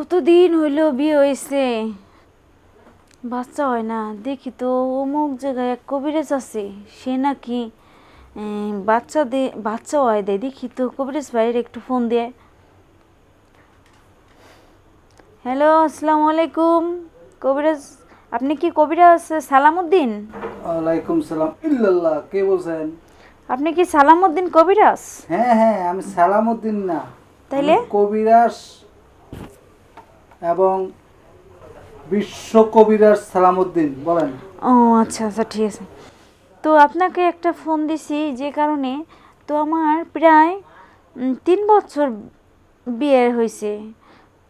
কতদিন হইল বিয়ে হয়েছে বাচ্চা হয় না দেখি তো অমুক জায়গায় এক কবিরাজ আছে সে নাকি বাচ্চা দে বাচ্চা হয় দেয় দেখি তো কবিরাজ ভাইয়ের একটু ফোন দিয়ে হ্যালো আসসালামু আলাইকুম। কবিরাজ আপনি কি কবিরাজ সালামউদ্দিন ওয়ালাইকুম সালাম। ইল্লাল্লাহ কে বলছেন? আপনি কি সালামউদ্দিন কবিরাজ? হ্যাঁ হ্যাঁ আমি সালামউদ্দিন না। তাইলে? কবিরাজ এবং বিশ্ব কবিরাজ সালামউদ্দিন বলেন। ও আচ্ছা আচ্ছা ঠিক আছে। তো আপনাকে একটা ফোন দিছি যে কারণে তো আমার প্রায় তিন বছর বিয়ে হয়েছে।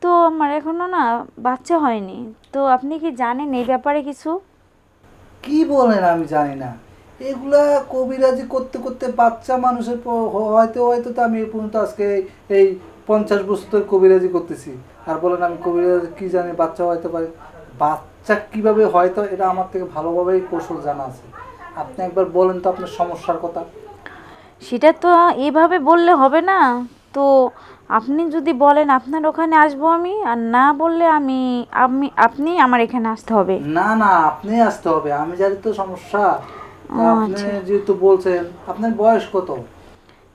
তো আমার এখনও না বাচ্চা হয়নি। তো আপনি কি জানেন এই ব্যাপারে কিছু? কি বলেন আমি জানি না। এগুলা কবিরাজি করতে করতে বাচ্চা মানুষের হয়তো হয়তো তো আমি এই পর্যন্ত আজকে এই পঞ্চাশ বছর ধরে কবিরাজি করতেছি। আর বলেন আমি কবিরাজ কি জানি বাচ্চা হয়তো পারে। বাচ্চা কীভাবে হয়তো এটা আমার থেকে ভালোভাবেই কৌশল জানা আছে। আপনি একবার বলেন তো আপনার সমস্যার কথা। সেটা তো এভাবে বললে হবে না। তো আপনি যদি বলেন আপনার ওখানে আসব আমি আর না বললে আমি আমি আপনি আমার এখানে আসতে হবে। না না আপনি আসতে হবে। আমি জানি তো সমস্যা। আপনি আচ্ছা। যেহেতু বলছেন আপনার বয়স কত?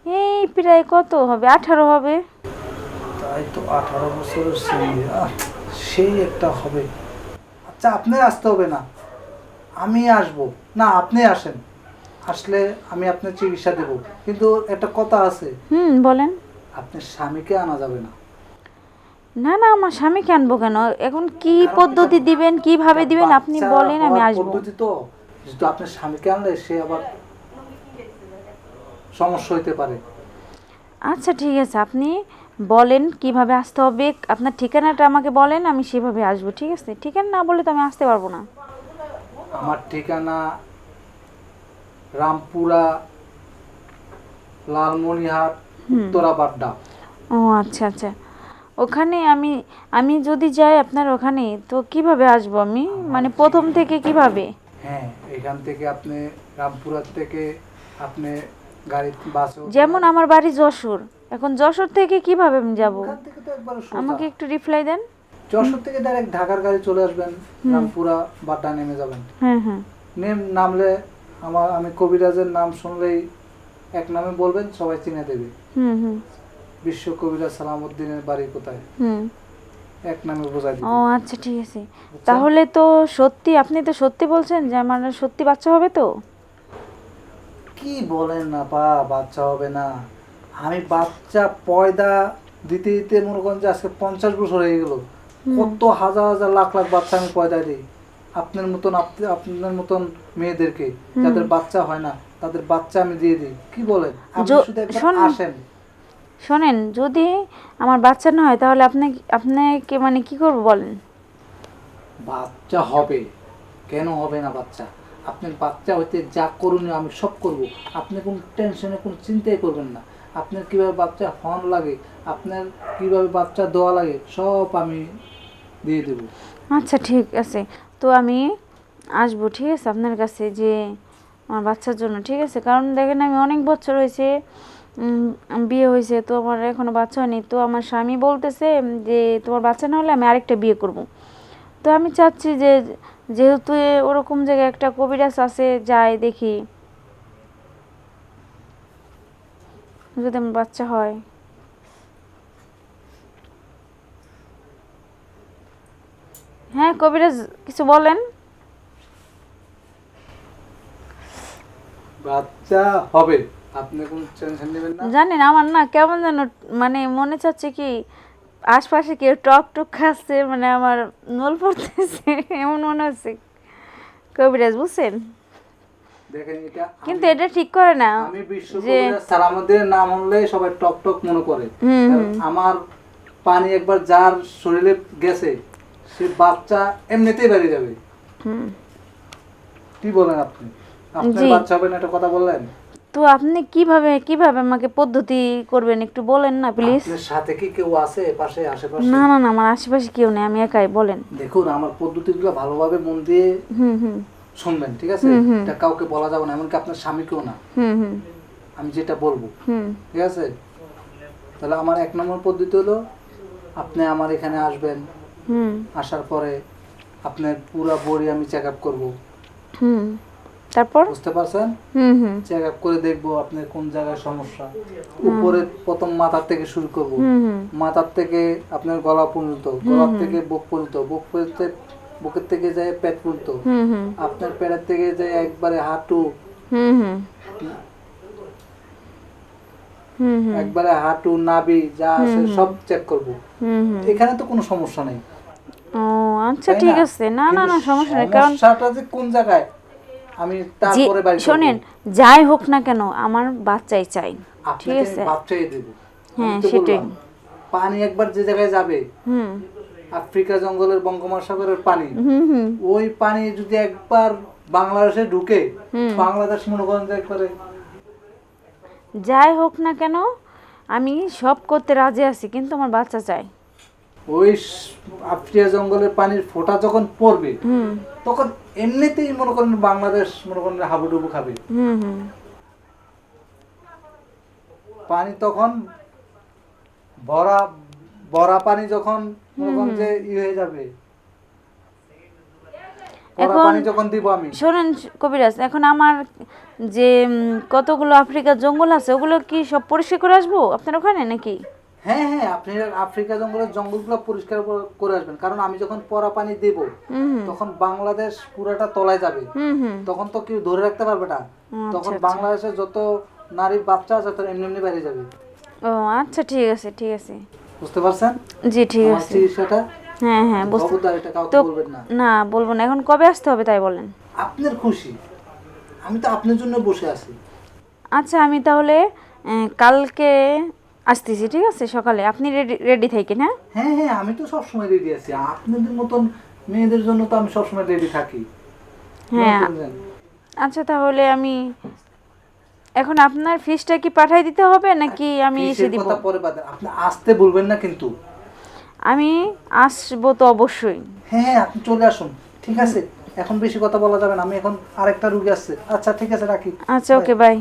এই প্রায় কত হবে? আঠারো হবে। তো আঠারো বছরের সেই একটা হবে। আচ্ছা আপনি আসতে হবে না। আমি আসব। না আপনি আসেন। আসলে আমি আপনার চিকিৎসা দেব। কিন্তু একটা কথা আছে। হুম বলেন। আপনার স্বামীকে আনা যাবে না। না না আমার স্বামীকে আনব কেন? এখন কি পদ্ধতি দিবেন কীভাবে দিবেন আপনি বলেন আমি আসব। পদ্ধতি তো। যেহেতু আপনার স্বামীকে আনলে সে আবার সমস্যা হইতে পারে। আচ্ছা ঠিক আছে। আপনি বলেন কীভাবে আসতে হবে আপনার ঠিকানাটা আমাকে বলেন আমি সেভাবে আসব ঠিক আছে? ঠিকানা না বলে তো আমি আসতে পারব না। আমার ঠিকানা রামপুরা লালমনিহাট উত্তরা বাড্ডা। ও আচ্ছা আচ্ছা। ওখানে আমি আমি যদি যাই আপনার ওখানে তো কীভাবে আসব আমি? মানে প্রথম থেকে কীভাবে? হ্যাঁ এখান থেকে আপনি রামপুরা থেকে আপনি গাড়ি বাসে। যেমন আমার বাড়ি যশোর। এখন যশোর থেকে কীভাবে আমি যাব। আমাকে একটু রিপ্লাই দেন। যশোর থেকে ডাইরেক্ট ঢাকার গাড়ি চলে আসবেন রামপুরা বাড্ডা নেমে যাবেন। হ্যাঁ হ্যাঁ। নেম নামলে আমার আমি কবিরাজের নাম শুনলেই এক নামে বলবেন সবাই চিনে দেবে। হুম হুম। বিশ্ব কবিরাজ সালামউদ্দিনের বাড়ি কোথায়? হুম। এক নামে বোঝাই দিবে ও আচ্ছা ঠিক আছে। তাহলে তো সত্যি আপনি তো সত্যি বলছেন যে আমার সত্যি বাচ্চা হবে তো? কি বলেন না বা বাচ্চা হবে না। আমি বাচ্চা পয়দা দিতে দিতে মনে করেন যে আজকে পঞ্চাশ বছর হয়ে গেল। কত হাজার হাজার লাখ লাখ বাচ্চা আমি পয়দা দিই। আপনার মতন আপনার মতন মেয়েদেরকে যাদের বাচ্চা হয় না তাদের বাচ্চা আমি দিয়ে দিই। কি বলেন? আপনি শুধু একবার আসেন। শোনেন যদি আমার বাচ্চা না হয় তাহলে আপনি আপনাকে মানে কি করব বলেন? বাচ্চা হবে। কেন হবে না বাচ্চা? আপনার বাচ্চা হইতে যা করণীয় আমি সব করব। আপনি কোনো টেনশনে কোনো চিন্তাই করবেন না। আপনার কীভাবে বাচ্চা হন লাগে, আপনার কীভাবে বাচ্চা দেওয়া লাগে, সব আমি দিয়ে দেব। আচ্ছা ঠিক আছে। তো আমি আসব, ঠিক আছে, আপনার কাছে যে আমার বাচ্চার জন্য, ঠিক আছে? কারণ দেখেন আমি অনেক বছর হয়েছে বিয়ে হয়েছে, তো আমার এখনও বাচ্চা হয়নি। তো আমার স্বামী বলতেছে যে, তোমার বাচ্চা না হলে আমি আরেকটা বিয়ে করব। তো আমি চাচ্ছি যে, যেহেতু ওরকম জায়গায় একটা কবিরাজ আছে, যাই দেখি। যদি আমার বাচ্চা হয়। হ্যাঁ কবিরাজ কিছু বলেন। বাচ্চা হবে। আপনি কোনো টেনশন নেবেন না। জানেন আমার না কেমন যেন মানে মনে চাচ্ছে কি আশপাশে কেউ টক টক খাচ্ছে মানে আমার নল পড়তেছে এমন মনে হচ্ছে। কবিরাজ বুঝছেন? দেখেন এটা কিন্তু এটা ঠিক করে না আমি নাম হলে সবাই টক টক মনে করে। আমার পানি একবার যার শরীরে গেছে সে বাচ্চা এমনিতেই বেরিয়ে যাবে। কি বলেন আপনি? আপনার বাচ্চা হবে না কথা বললেন? তো আপনি কীভাবে কীভাবে আমাকে পদ্ধতি করবেন একটু বলেন না প্লিজ। আপনার সাথে কি কেউ আছে? পাশে আশেপাশে? না না না আমার আশেপাশে কেউ নেই আমি একাই বলেন। দেখুন আমার পদ্ধতিগুলো ভালোভাবে মন দিয়ে হুম হুম। শুনবেন ঠিক আছে? এটা কাউকে বলা যাবে না এমনকি আপনার স্বামীকেও না। আমি যেটা বলব ঠিক আছে? তাহলে আমার এক নম্বর পদ্ধতি হলো আপনি আমার এখানে আসবেন আসার পরে আপনার পুরো বডি আমি চেক আপ করব তারপর? বুঝতে পারছেন? চেক আপ করে দেখব আপনার কোন জায়গায় সমস্যা। উপরে প্রথম মাথার থেকে শুরু করব। মাথার থেকে আপনার গলা পর্যন্ত গলা থেকে বুক পর্যন্ত বুক পর্যন্ত বুকের থেকে যায় পেট পর্যন্ত। আপনার পেটের থেকে যায় একবারে হাঁটু। একবারে হাঁটু নাভি যা আছে সব চেক করব। এখানে তো কোনো সমস্যা নেই। ও আচ্ছা ঠিক আছে। না না না সমস্যা নেই। কারণ সমস্যাটা যে কোন জায়গায়? আমি তারপরে বাড়ি শোনেন যাই হোক না কেন আমার বাচ্চাই চাই। ঠিক আছে? বাচ্চাই দেব। হ্যাঁ, সেটাই। পানি একবার যে জায়গায় যাবে হুম। আফ্রিকা জঙ্গলের বঙ্গোপসাগরের পানি ওই পানি যদি একবার বাংলাদেশে ঢুকে বাংলাদেশ মনে করেন একবারে যাই হোক না কেন আমি সব করতে রাজি আছি কিন্তু আমার বাচ্চা চাই। ওই আফ্রিকা জঙ্গলের পানির ফোঁটা যখন পড়বে তখন এমনিতেই মনে করেন বাংলাদেশ মনে করেন হাবুডুবু খাবে। পানি তখন ভরা ভরা পানি যখন যে ই হয়ে যাবে এখন- পানি যখন দিব আমি। শোনেন কবিরাজ এখন আমার যে কতগুলো আফ্রিকার জঙ্গল আছে ওগুলো কি সব পরিষ্কার করে আসব আপনার ওখানে নাকি? হ্যাঁ হ্যাঁ আপনি আফ্রিকা জঙ্গলের জঙ্গলগুলো পরিষ্কার করে- আসবেন। কারণ আমি যখন পরা পানি দেব তখন বাংলাদেশ পুরাটা তলায় যাবে। তখন তো কেউ ধরে রাখতে পারবে না। তখন বাংলাদেশে যত নারীর বাচ্চা আছে তারা এমনি এমনি বাইরে যাবে। ও আচ্ছা ঠিক আছে ঠিক আছে। বুঝতে পারছেন? জি ঠিক আছে। চিকিৎসাটা হ্যাঁ হ্যাঁ বুঝতে এটা কাউকে বলবেন না। না বলব না। এখন কবে আসতে হবে তাই বলেন? আপনার খুশি। আমি তো আপনার জন্য বসে আছি। আচ্ছা আমি তাহলে কালকে আসতেছি ঠিক আছে সকালে। আপনি রেডি রেডি থাকেন হ্যাঁ? হ্যাঁ হ্যাঁ আমি তো সবসময় রেডি আছি। আপনাদের মতন মেয়েদের জন্য তো আমি সবসময় রেডি থাকি। হ্যাঁ। আচ্ছা তাহলে আমি এখন আপনার ফিসটা কি পাঠাই দিতে হবে নাকি আমি এসে দিব? কথা পরে বাদ আপনি আসতে বলবেন না কিন্তু। আমি আসব তো অবশ্যই। হ্যাঁ হ্যাঁ আপনি চলে আসুন। ঠিক আছে? এখন বেশি কথা বলা যাবে না। আমি এখন আরেকটা রুগী আসছে। আচ্ছা ঠিক আছে রাখি। আচ্ছা ওকে বাই